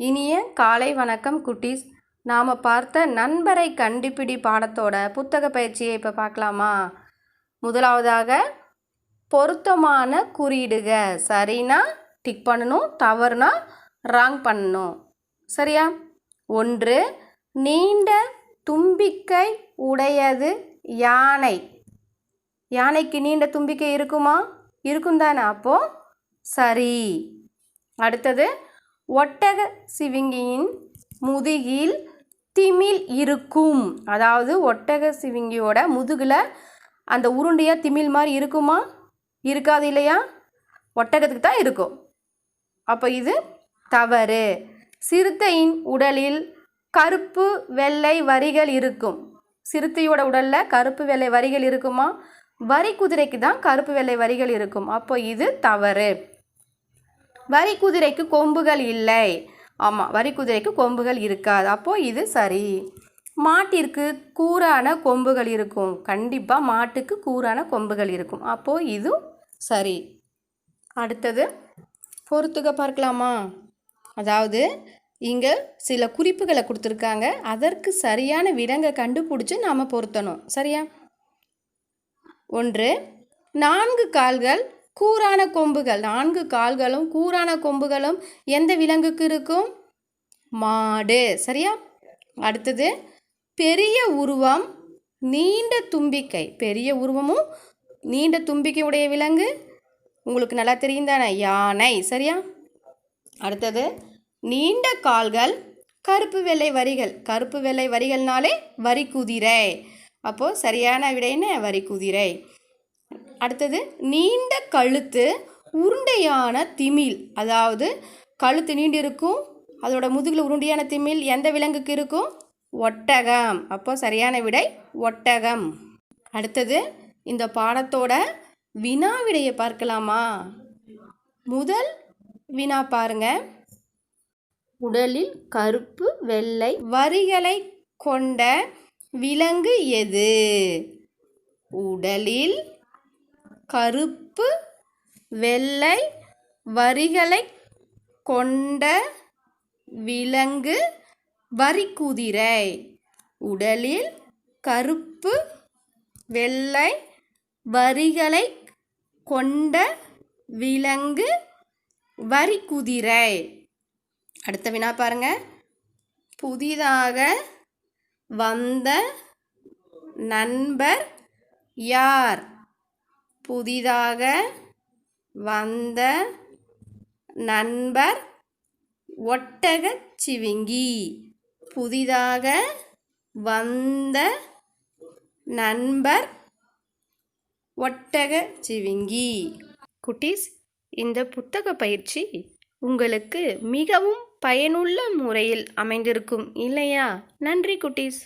இனிய காலை வணக்கம் குட்டீஸ். நாம் பார்த்த நண்பரை கண்டுபிடி பாடத்தோட புத்தக பயிற்சியை இப்போ பார்க்கலாமா? முதலாவதாக பொருத்தமான குறியிடுக. சரினா டிக் பண்ணணும் தவறுனா ராங் பண்ணணும். சரியா? ஒன்று நீண்ட தும்பிக்கை உடையது யானை. யானைக்கு நீண்ட தும்பிக்கை இருக்குமா? இருக்கும் தானே அப்போது சரி. அடுத்தது ஒட்டக சிவிங்கியின் முதுகில் திமில் இருக்கும். அதாவது ஒட்டக சிவிங்கியோட முதுகில் அந்த உருண்டையாக திமில் மாதிரி இருக்குமா? இருக்காது இல்லையா? ஒட்டகத்துக்கு தான் இருக்கும். அப்போ இது தவறு. சிறுத்தையின் உடலில் கருப்பு வெள்ளை வரிகள் இருக்கும். சிறுத்தையோட உடலில் கருப்பு வெள்ளை வரிகள் இருக்குமா? வரி குதிரைக்கு தான் கருப்பு வெள்ளை வரிகள் இருக்கும். அப்போ இது தவறு. வரி குதிரைக்கு கொம்புகள் இல்லை. ஆமாம் வரி குதிரைக்கு கொம்புகள் இருக்காது. அப்போது இது சரி. மாட்டிற்கு கூரான கொம்புகள் இருக்கும். கண்டிப்பாக மாட்டுக்கு கூரான கொம்புகள் இருக்கும். அப்போது இது சரி. அடுத்தது பொறுத்துக்க பார்க்கலாமா? அதாவது இங்கே சில குறிப்புகளை கொடுத்துருக்காங்க. அதற்கு சரியான விடங்கை கண்டுபிடிச்சி நாம் பொருத்தணும். சரியா? ஒன்று நான்கு கால்கள் கூரான கொம்புகள் நான்கு கால்களும் கூரான கொம்புகளும் எந்த விலங்குக்கு இருக்கும்? மாடு. சரியா? அடுத்தது பெரிய உருவம் நீண்ட தும்பிக்கை. பெரிய உருவமும் நீண்ட தும்பிக்கை உடைய விலங்கு? உங்களுக்கு நல்லா தெரியும் தானே? யானை. சரியா? அடுத்தது நீண்ட கால்கள் கருப்பு வெள்ளை வரிகள். கருப்பு வெள்ளை வரிகள்னாலே வரி குதிரை அப்போது சரியான விடைன்னு வரி குதிரை அடுத்தது நீண்ட கழுத்து உருண்டையான திமில். அதாவது கழுத்து நீண்டு இருக்கும் அதோட முதுகில் உருண்டையான திமில் எந்த விலங்குக்கு இருக்கும்? ஒட்டகம். அப்போ சரியான விடை ஒட்டகம். அடுத்தது இந்த பாடத்தோட வினா விடையை பார்க்கலாமா? முதல் வினா பாருங்க. உடலில் கருப்பு வெள்ளை வரிகளை கொண்ட விலங்கு எது? உடலில் கருப்பு வெள்ளை வரிகளை கொண்ட விலங்கு வரிக்குதிரை. உடலில் கருப்பு வெள்ளை வரிகளை கொண்ட விலங்கு வரிக்குதிரை. அடுத்த வினா பாருங்க. புதிதாக வந்த நண்பர் யார்? புதிதாக வந்த நண்பர் ஒட்டகச் சிவிங்கி. புதிதாக வந்த நண்பர் ஒட்டக சிவிங்கி. குட்டீஸ் இந்த புத்தக பயிற்சி உங்களுக்கு மிகவும் பயனுள்ள முறையில் அமைந்திருக்கும் இல்லையா? நன்றி குட்டீஸ்.